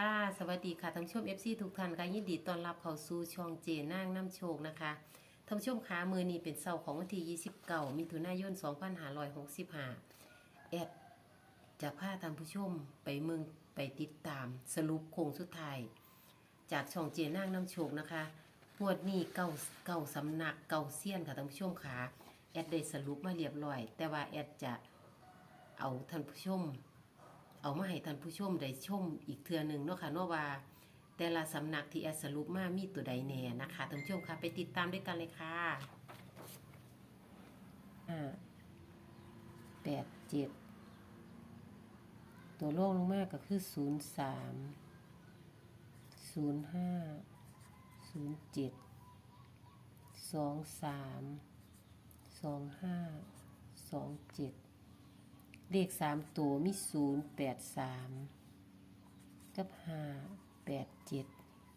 ค่ะ สวัสดีค่ะท่านผู้ชม FC ทุกท่านค่ะยินดีต้อนรับเข้าสู่ช่องเจนางน้ำโชคนะคะท่านผู้ชมคะมือนี้เป็นเสาร์ของวันที่29มิถุนายน 2565แอดจะพาท่านผู้ชมไปเมืองไปติดตามสรุปโค้งสุดท้ายจากช่องเจนางน้ำโชคนะคะงวดนี้เก้าเก้าสำนักเก้าเซียนค่ะท่านผู้ชมค่ะแอดได้สรุปมาเรียบร้อย แต่ว่าแอดจะเอาท่านผู้ชม เอามาให้ท่านผู้ชมได้ชมอีกเทือหนึ่งเนาะค่ะเนาะว่า แต่ละสำนักที่แอดสรุปมามีตัวใดแน่นะคะท่านผู้ชมค่ะไปติดตามด้วยกันเลยค่ะห้าแปดเจ็ดตัวโลกลงมากก็คือศูนย์สามศูนย์ห้าศูนย์เจ็ดสองสามสองห้าสองเจ็ด เลขสามตัวมีศูนย์แปดสามกับห้าแปดเจ็ด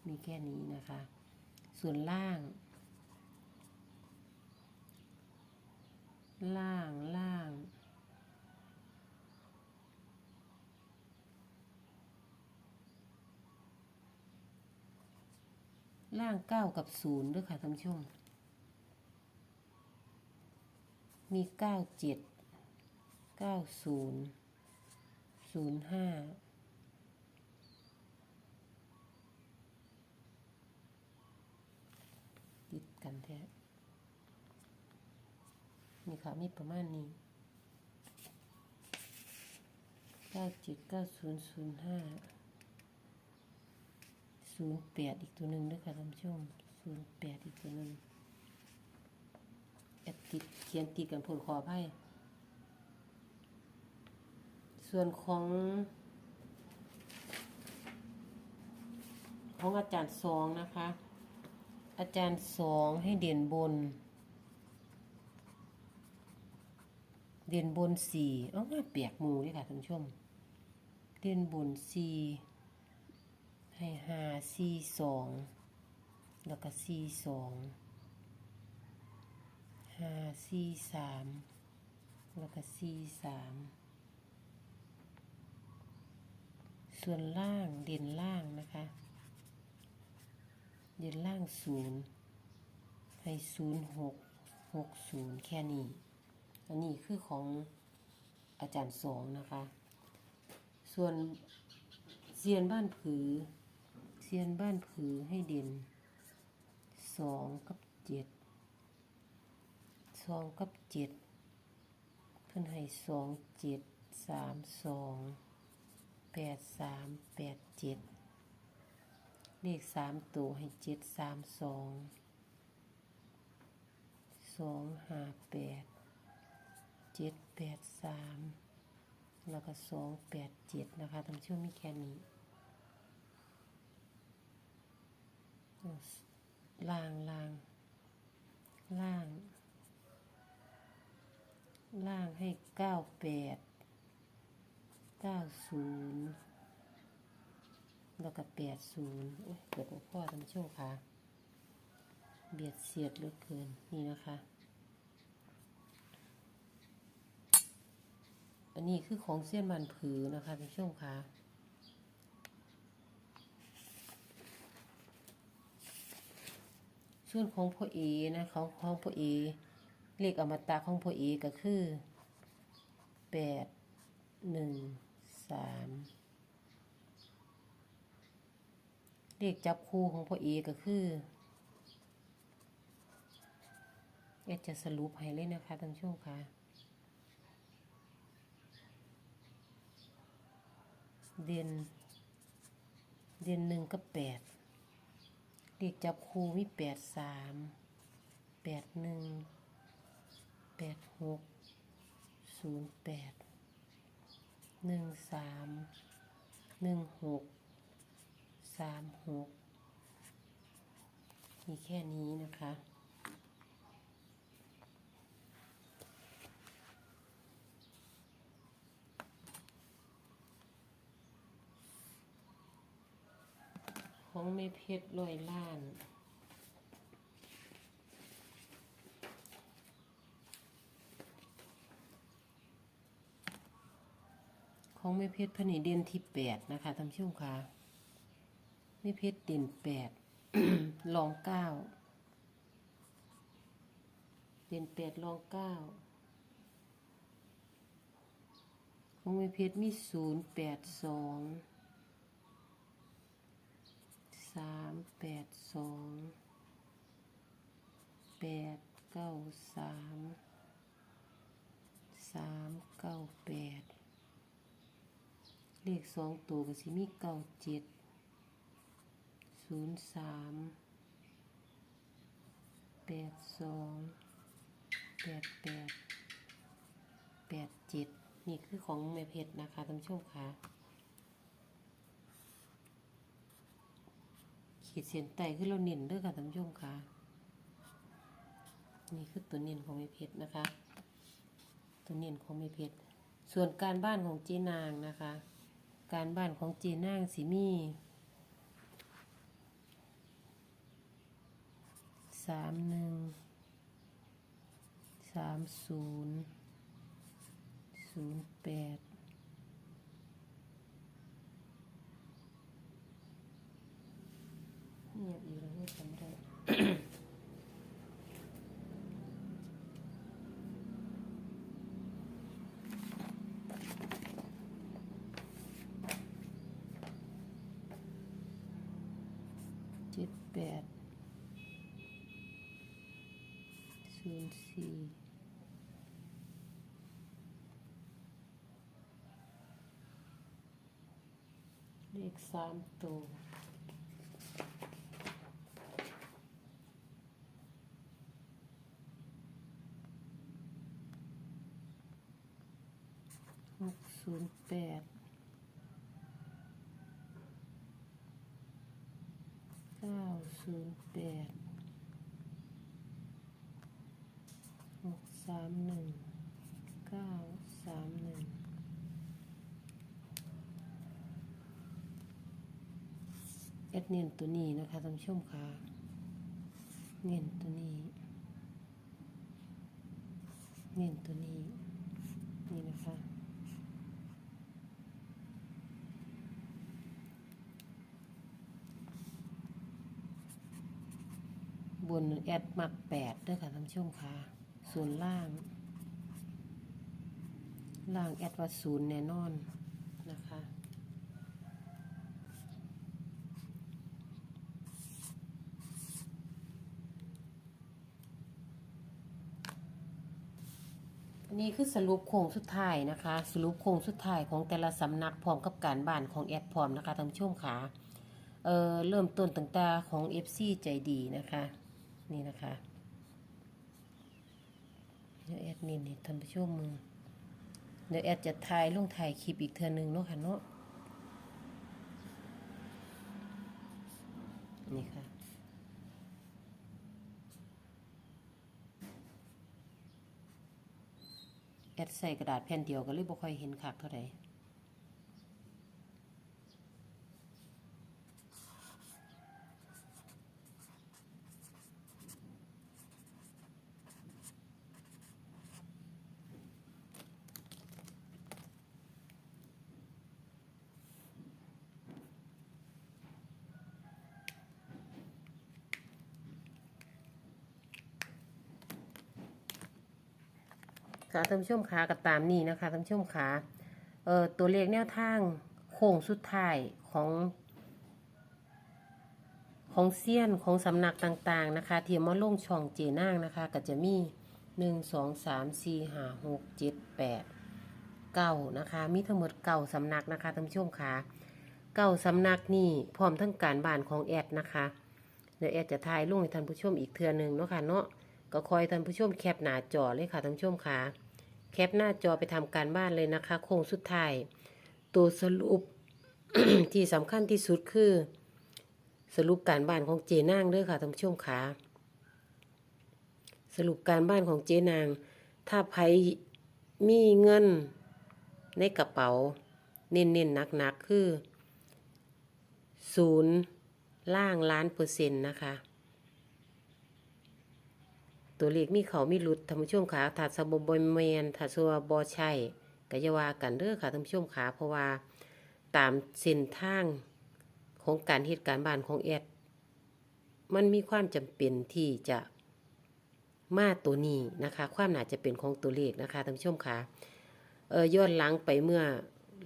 มีแค่นี้นะคะ ส่วนล่าง ล่างล่าง ล่างเก้ากับศูนย์ด้วยค่ะท่านผู้ชมมีเก้าเจ็ด เก้าศูนย์ศูนย์ห้าติดกันแท้นี่ค่ะมีประมาณนี้เก้าเจ็ดเก้าศูนย์ศูนย์ห้าศูนย์แปดอีกตัวหนึ่งด้วยค่ะท่านผู้ชมศูนย์แปดอีกตัวหนึ่งแอดติดเขียนติดกันผลขออภัย ส่วนของ ของอาจารย์สองนะคะ อาจารย์สองให้เด่นบน เด่นบนสี่เอามาเปียกหมูด้วยค่ะท่านผู้ชม เด่นบนสี่ให้หาสี่สองแล้วก็สี่สองห้าสี่สามแล้วก็สี่สาม ส่วนล่างเด่นล่างนะคะ เด่นล่างศูนย์ให้ศูนย์หกหกศูนย์แค่นี้ อันนี้คือของอาจารย์สองนะคะ ส่วนเซียนบ้านผือเซียนบ้านผือให้เด่นสองกับเจ็ดสองกับเจ็ดเพิ่นให้สองเจ็ดสามสอง แปดสามแปดเจ็ดเลขสามตัวให้เจ็ดสามสองสองห้าแปดเจ็ดแปดสามแล้วก็สองแปดเจ็ดนะคะท่านผู้ชมมีแค่นี้ล่างล่างล่าง ล่างให้เก้าแปด เก้าศูนย์แล้วก็แปดศูนย์โอ้ยเกิดหัวพ่อท่านโชมค่ะ เบียดเสียดเหลือเกินนี่นะคะ อันนี้คือของเส้นมันผือนะคะท่านผู้ชมค่ะส่วนของพ่อเอนะของของพ่อเอเลขอมตะของพ่อเอก็คือแปดหนึ่ง สามเลขจับคู่ของพ่อเอก็คือเอจะสรุปให้เลยนะคะท่านผู้ชมค่ะเด่นเด่นหนึ่งกับแปดเลขจับคู่มีแปดสามแปดหนึ่งแปดหกศูนย์แปด หนึ่งสามหนึ่งหกสามหกมีแค่นี้นะคะ ของไม่เพชรลอยล้าน ของแม่เพชรพนิเด่นที่แปดนะคะท่านผู้ชมค่ะไม่เพชรเด่นแปดลองเก้าเด่นแปดลองเก้าของไม่เพชรมีศูนย์แปดสองสามแปดสองแปดเก้าสามสามเก้าแปด เลขสองตัวก็สิมีเก้าเจ็ดศูนย์สามแปดสองแปดแปดแปดเจ็ดนี่คือของแม่เพชรนะคะท่านผู้ชมค่ะขีดเส้นใต้คือเราเน้นด้วยค่ะท่านผู้ชมค่ะนี่คือตัวเน้นของแม่เพชรนะคะ ตัวเน้นของแม่เพชรส่วนการบ้านของเจนางนะคะ การบ้านของเจนางสิมีสามหนึ่งสามศูนย์ศูนย์แปด เงียบอีกแล้วเฮ้ยจำไม่ได้ เจ็ดแปดศูนย์สี่เลขสามตัวหกศูนย์แปดเก้า ศูนย์แปดหกสามหนึ่งเก้าสามหนึ่งแอดเนียนตัวนี้นะคะท่านผู้ชมค่ะเนียนตัวนี้เนียนตัวนี้นี่นะคะ บนแอดมักแปดด้วยค่ะท่านผู้ชมค่ะ ส่วนล่าง ล่างแอดว่าศูนย์แน่นอนนะคะนนี้คือสรุปโครงสุดท้ายนะคะ สรุปโครงสุดท้ายของแต่ละสำนักพร้อมกับการบ้านของแอดพร้อมนะคะท่านผู้ชมค่ะเเริ่มต้นตั้งแต่ของ FC ใจดีนะคะ นี่นะคะเดี๋ยวแอดมินนี่ท่านผู้ชมมือเดี๋ยวแอดจะถ่ายลงถ่ายคลิปอีกเทือหนึงเนาะค่ะเนาะนี่ค่ะแอดใส่กระดาษแผ่นเดียวก็เลยบ่ค่อยเห็นคักเท่าไหร่ ค่ะท่านผู้ชมขาก็ตามนี้นะคะท่านผู้ชมขาเอ่อตัวเลขแนวทางโค้งสุดท้ายของ ของเซียนของสำนักต่างๆนะคะที่มาลงช่องเจนางนะคะ ก็จะมีหนึ่งสองสามสี่ห้าหกเจ็ดแปดเก้านะคะ มีทั้งหมดเก้าสำนักนะคะท่านผู้ชมขาเก้าสำนักนี่พร้อมทั้งการบ้านของแอดนะคะ เดี๋ยวแอดจะทายลงให้ท่านผู้ชมอีกเทือหนึ่งเนาะค่ะเนาะก็คอยท่านผู้ชมแคปหน้าจอเลยค่ะท่านผู้ชมค่ะ แคปหน้าจอไปทำการบ้านเลยนะคะ โค้งสุดท้าย ตัวสรุปที่สำคัญที่สุดคือ สรุปการบ้านของเจนางด้อค่ะท่านผู้ชมค่ะสรุปการบ้านของเจนาง ถ้าไผมีเงินในกระเป๋า เน้นๆหนักๆ คือศูนย์ล่างล้านเปอร์เซ็นต์นะคะ ตัวเลขมีเขามีหลุดท่านผู้ชมขาถ้าสบบอยแมนถ้าสัวบอใช่ก็จะว่ากันเด้อค่ะท่านผู้ชมขาเพราะว่าตามเส้นทางของการเหตุการณ์บ้านของแอดมันมีความจำเป็นที่จะมาตัวนี้นะคะ ความน่าจะเป็นของตัวเลขนะคะท่านผู้ชมค่ะเออย้อนหลังไปเมื่อ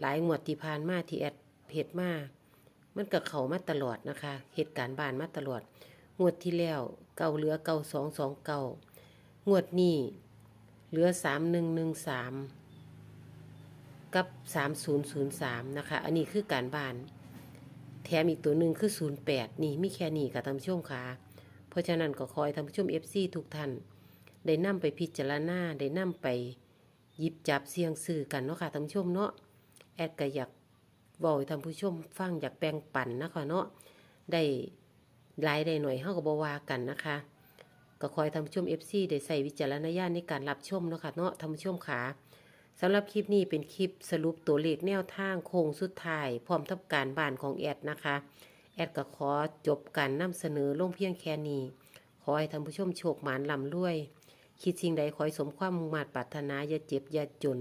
หลายงวดที่ผ่านมาที่แอดเพจมามันก็เขามาตลอดนะคะ เหตุการณ์บ้านมาตลอด งวดที่แล้ว ก่าเหลือเก่าสองสองเก่างวดนี้เหลือสามหนึ่งหนึ่งสามกับสามศูนย์ศูนย์สามนะคะ อันนี้คือการบ้าน แถมอีกตัวหนึ่งคือศูนย์แปดนี่มีแค่นี้ค่ะท่านผู้ชมค่ะเพราะฉะนั้นก็คอยท่านผู้ชมเอฟซีทุกท่านได้นำไปพิจารณาได้นำไปหยิบจับเสียงสื่อกันเนาะค่ะท่านผู้ชมเนาะแอดก็อยากบอกท่านผู้ชมฟังอยากแบ่งปันนะคะเนาะได้ หลายได้หน่อยเฮาก็บ่ว่ากันนะคะ ก็คอยท่าชม FC ได้ใส่วิจารณญาณในการรับชมเนาะค่ะเนาะท่าชมค่ะสำหรับคลิปนี้เป็นคลิปสรุปตัวเลขแนวทางโค้งสุดท้าย พร้อมทับการบ้านของแอดนะคะ แอดก็ขอจบการนำเสนอลงเพียงแค่นี้ ขอให้ท่านผู้ชมโชคหมานลำรวย คิดสิ่งใดขอให้สมความมุ่งมั่นปรารถนาอย่าเจ็บอย่าจน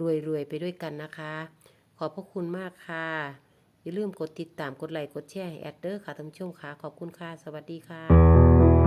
รวยรวยๆไปด้วยกันนะคะ ขอบพระคุณมากค่ะ อย่าลืมกดติดตามกดไลค์กดแชร์ให้แอดเดอร์ค่ะท่านผู้ชมค่ะขอบคุณค่ะ สวัสดีค่ะ